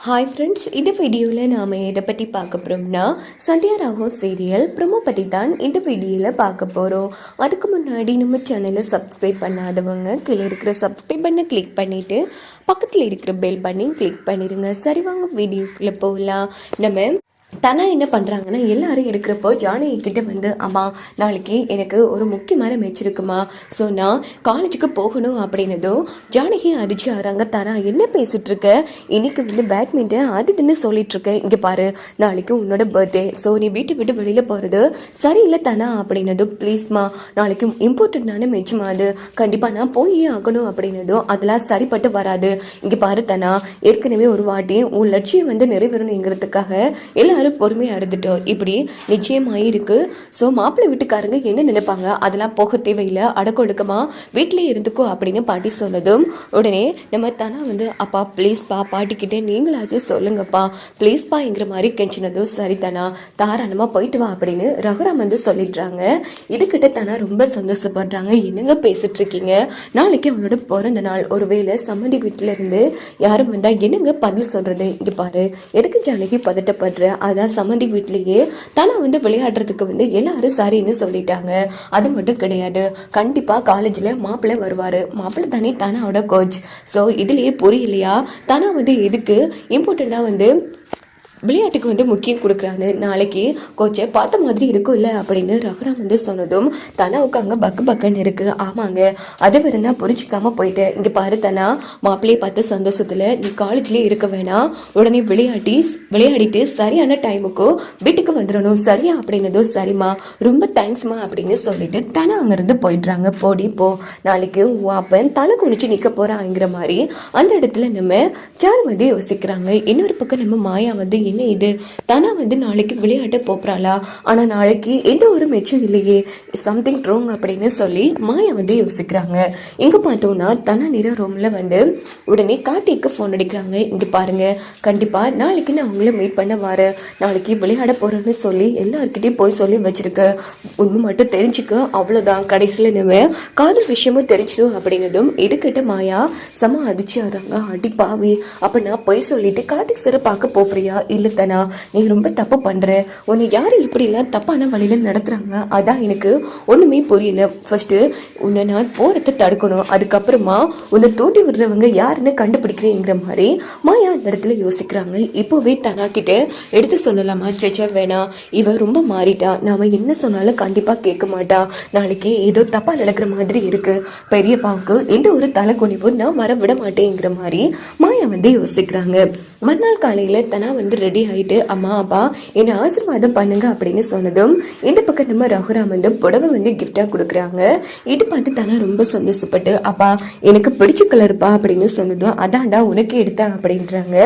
Hi friends இந்த வீடியோவில் நாம் எதை பற்றி பார்க்க போகிறோம்னா சந்தியா ராகோ சீரியல் ப்ரொமோ பற்றி தான் இந்த வீடியோவில் பார்க்க போகிறோம் அதுக்கு முன்னாடி நம்ம சேனலை சப்ஸ்கிரைப் பண்ணாதவங்க கீழே இருக்கிற சப்ஸ்கிரைப் பண்ண கிளிக் பண்ணிவிட்டு பக்கத்தில் இருக்கிற பெல் பண்ணி கிளிக் பண்ணிடுங்க சரி வாங்க வீடியோக்குள்ளே போகலாம். நம்ம தனா என்ன பண்ணுறாங்கன்னா எல்லாரும் இருக்கிறப்போ ஜானகி கிட்ட வந்து அம்மா நாளைக்கு எனக்கு ஒரு முக்கியமான மேட்ச் இருக்குமா? ஸோ நான் காலேஜுக்கு போகணும் அப்படின்னதும் ஜானகி அதிர்ச்சி ஆறாங்க தனா என்ன பேசிட்டு இருக்க? இன்னைக்கு வந்து பேட்மிண்டன் அது இதுன்னு சொல்லிட்டு இங்கே பாரு நாளைக்கு உன்னோட பர்த்டே ஸோ நீ வீட்டை விட்டு வெளியில் போகிறது சரியில்லை தனா அப்படின்னதும் ப்ளீஸ்மா நாளைக்கு இம்பார்ட்டண்ட்டான மேட்ச்மா அது. கண்டிப்பாக நான் போயே ஆகணும் அப்படின்னதும் அதெல்லாம் சரிப்பட்டு வராது. இங்கே பாரு தனா ஏற்கனவே ஒரு வாட்டி உன் லட்சியம் வந்து நிறைவேறணுங்கிறதுக்காக எல்லாரும் பொறுமையாக இருந்துட்டோம் இப்படி நிச்சயமாக இருக்குது ஸோ மாப்பிள்ளை வீட்டுக்காரங்க என்ன நினைப்பாங்க? அதெல்லாம் போக தேவையில்லை. அடக்கொடுக்கமா வீட்டிலே இருந்துக்கோ அப்படின்னு பாட்டி சொன்னதும் உடனே நம்ம தானா வந்து அப்பா ப்ளீஸ்ப்பா பாட்டிக்கிட்டே நீங்களாச்சும் சொல்லுங்கப்பா. ப்ளீஸ்ப்பாங்கிற மாதிரி கெஞ்சினதும் சரி தானா. தாராளமாக போயிட்டு வா அப்படின்னு ரகுராம் வந்து சொல்லிடுறாங்க. இதுக்கிட்ட தானா ரொம்ப சந்தோஷப்படுறாங்க. என்னங்க பேசிட்டு இருக்கீங்க நாளைக்கு அவனோட பிறந்த நாள். ஒருவேளை சம்மந்தி வீட்டில இருந்து யாரும் வந்தா என்னங்க பதில் சொல்றது? இங்க பாரு எதுக்கு ஜானகி பதட்டப்படுற? அதான் சம்மந்தி வீட்லேயே தானா வந்து விளையாடுறதுக்கு வந்து எல்லாரும் சரின்னு சொல்லிட்டாங்க. அது மட்டும் கிடையாது. கண்டிப்பா காலேஜ்ல மாப்பிள்ளை வருவாரு. மாப்பிள்ளை தானே தானாவோட கோச் ஸோ இதுலயே புரியலையா? தானா வந்து எதுக்கு? இம்பார்ட்டண்ட்டாக வந்து விளையாட்டுக்கு வந்து முக்கியம் கொடுக்குறான்னு நாளைக்கு கோச்சை பார்த்த மாதிரி இருக்கும்ல அப்படின்னு ரகுராம் வந்து சொன்னதும் தனாவுக்கு அங்கே பக்கு பக்குன்னு இருக்குது ஆமாங்க. அது விட நான் புரிஞ்சிக்காம போயிட்டேன். இங்கே பாரு தனா மாப்பிள்ளையை பார்த்து சந்தோஷத்தில் நீ காலேஜ்லேயே இருக்க வேணாம். உடனே விளையாட்டி விளையாடிட்டு சரியான டைமுக்கு வீட்டுக்கு வந்துடணும். சரியா? அப்படின்னதும் சரிம்மா. ரொம்ப தேங்க்ஸ்மா அப்படின்னு சொல்லிட்டு தனா அங்கேருந்து போயிடுறாங்க. போடி போ. நாளைக்கு வாப்பன் அப்பன் தலை குனிச்சு நிற்க போகிறாங்கிற மாதிரி அந்த இடத்துல நம்ம சாரு வந்து யோசிக்கிறாங்க. இன்னொரு பக்கம் நம்ம மாயா வந்து என்ன இது? தானா வந்து நாளைக்கு விளையாட்ட போகிறாளா ஆனால் நாளைக்கு எந்த ஒரு மெச்சும் இல்லையே. சம்திங் ட்ரோங் அப்படின்னு சொல்லி மாயா வந்து யோசிக்கிறாங்க. இங்கே பார்த்தோம்னா தனா நிற ரூமில் வந்து உடனே கார்த்திக்கு ஃபோன் அடிக்கிறாங்க. இங்கே பாருங்க. கண்டிப்பாக நாளைக்கு நான் அவங்கள மீட் பண்ண வரேன். நாளைக்கு விளையாட போகிறேன்னு சொல்லி எல்லாருக்கிட்டையும் போய் சொல்லி வச்சிருக்கேன் உண்மை மட்டும் தெரிஞ்சுக்க அவ்வளோதான் கடைசியில் நம்ம காதல் விஷயமும் தெரிஞ்சிடும் அப்படின்னதும் இதுக்கிட்ட மாயா செம அதிர்ச்சி ஆகிறாங்க அடி பாவி. அப்போ நான் போய் சொல்லிட்டு கார்த்திக் சாரை பார்க்க போறியா? இல்லை தானா நீ ரொம்ப தப்பு பண்ணுற உன்னை யார் இப்படிலாம் தப்பான வழியில நடத்துகிறாங்க அதான் எனக்கு ஒன்றுமே புரியல. ஃபஸ்ட்டு உன்னை நான் போகிறத தடுக்கணும். அதுக்கப்புறமா உன்னை தூண்டி விடுறவங்க யாருன்னு கண்டுபிடிக்கிறேங்கிற மாதிரி மாயா அந்த இடத்துல யோசிக்கிறாங்க. இப்போவே தனா எடுத்து சொல்லலாமா? சேச்சா வேணாம் இவள் ரொம்ப மாறிட்டா. நாம என்ன சொன்னாலும் கண்டிப்பாக கேட்க மாட்டா. நாளைக்கு ஏதோ தப்பாக நடக்கிற மாதிரி இருக்குது பெரியப்பாவுக்கு எந்த ஒரு தலை குனிவும் நான் வர விட மாட்டேங்கிற மாதிரி மாயா வந்து யோசிக்கிறாங்க. மறுநாள் காலையில் தனா வந்து ரெடி ஆகிட்டு அம்மா அப்பா என்னை ஆசீர்வாதம் பண்ணுங்க அப்படின்னு சொன்னதும் இந்த பக்கம் நம்ம ரகுராம் வந்து புடவை வந்து கிஃப்டாக கொடுக்குறாங்க. இது பார்த்து தானே ரொம்ப சந்தோஷப்பட்டு அப்பா எனக்கு பிடிச்ச கலர்ப்பா அப்படின்னு சொன்னதும் அதான்டா உனக்கு எடுத்தேன் அப்படின்றாங்க.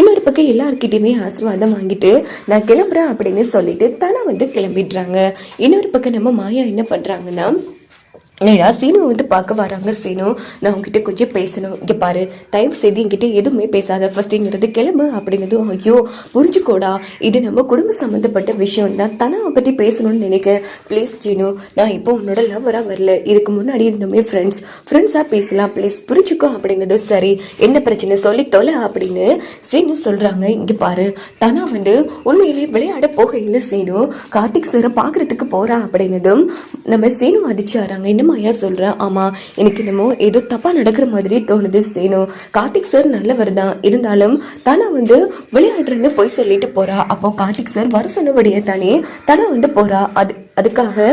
இன்னொரு பக்கம் எல்லாருக்கிட்டையுமே ஆசீர்வாதம் வாங்கிட்டு நான் கிளம்புறேன் அப்படின்னு சொல்லிட்டு தானே வந்து கிளம்பிடுறாங்க. இன்னொரு பக்கம் நம்ம மாயா என்ன பண்ணுறாங்கன்னா நேரா சீனு வந்து பார்க்க வராங்க சீனு. நான் உங்ககிட்ட கொஞ்சம் பேசணும். இங்கே பாரு தயவு செய்து என்கிட்ட எதுவுமே பேசாத. ஃபஸ்ட்டுங்கிறது கிளம்பு அப்படிங்கிறது ஐயோ புரிஞ்சுக்கோடா. இது நம்ம குடும்ப சம்மந்தப்பட்ட விஷயம். நான் தனாவை பற்றி பேசணும்னு நினைக்கிறேன். ப்ளீஸ் சீனு நான் இப்போ உன்னோட லவராக வரல. இதுக்கு முன்னாடி இருந்தோமே ஃப்ரெண்ட்ஸ் ஃப்ரெண்ட்ஸாக பேசலாம். ப்ளீஸ் புரிஞ்சுக்கோ அப்படிங்கிறது சரி. என்ன பிரச்சனை? சொல்லி தொலை அப்படின்னு சீனு சொல்கிறாங்க இங்கே பாரு தனா வந்து உண்மையிலேயே விளையாட போகையில் சீனு. கார்த்திக் சாரை பார்க்கறதுக்கு போகிறா அப்படின்னதும் நம்ம சீனு அதிர்ச்சி வராங்க என்ன ஐயா சொல்கிறேன் ஆமாம் எனக்கு என்னமோ ஏதோ தப்பாக நடக்கிற மாதிரி தோணுது சீனு. கார்த்திக் சார் நல்லவர் தான். இருந்தாலும் தானா வந்து விளையாடுறேன்னு போய் சொல்லிட்டு போறா. அப்போ கார்த்திக் சார் வர சொன்னபடியே தானே தானா வந்து போறா. அது அதுக்காக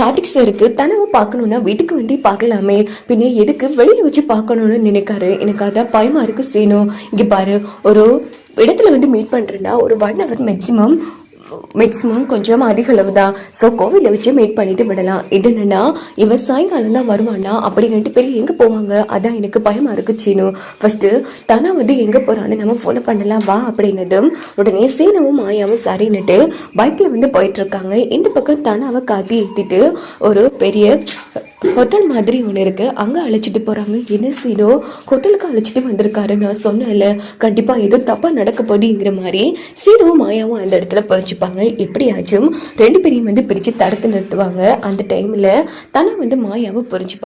கார்த்திக் சாருக்கு தனவை பார்க்கணுன்னா வீட்டுக்கு வந்து பார்க்கலாமே. பின்ன எதுக்கு வெளியில் வச்சு பார்க்கணும்னு நினைக்காரு. எனக்கு அதான் பயமா இருக்கு சீனு. இங்க பாரு ஒரு இடத்துல வந்து மீட் பண்றேன்னா ஒரு ஒன் ஹவர் மேக்ஸிமம் மேக்ஸிமம் கொஞ்சம் அதிக அளவு தான் ஸோ கோவிலில் வச்சு மீட் பண்ணிட்டு விடலாம். இது என்னென்னா இவன் சாயங்காலம் தான் வருவானா? அப்படின்னுட்டு ரெண்டு பேரும் எங்கே போவாங்க? அதான் எனக்கு பயமாக இருக்கு சீனு. ஃபஸ்ட்டு தனா வந்து எங்கே போகிறான்னு நம்ம ஃபோனை பண்ணலாம். வா அப்படின்னதும் உடனே சீனவும் மாயாவும் சரின்னுட்டு பைக்கில் வந்து போயிட்டுருக்காங்க இந்த பக்கம் தானாவை காத்தி ஏற்றிட்டு ஒரு பெரிய ஹோட்டல் மாதிரி ஒன்று இருக்கு. அங்கே அழைச்சிட்டு போறாங்க. என்ன சீனோ? ஹோட்டலுக்கு அழைச்சிட்டு வந்திருக்காரு. நான் சொன்னேன்ல கண்டிப்பா ஏதோ தப்பாக நடக்க போகுதுங்கிற மாதிரி. சீனவும் மாயாவும் அந்த இடத்துல புரிஞ்சுப்பாங்க. எப்படியாச்சும் ரெண்டு பேரையும் வந்து பிரித்து தடுத்து நிறுத்துவாங்க. அந்த டைமில் தனா வந்து மாயாவை புரிஞ்சுப்பாங்க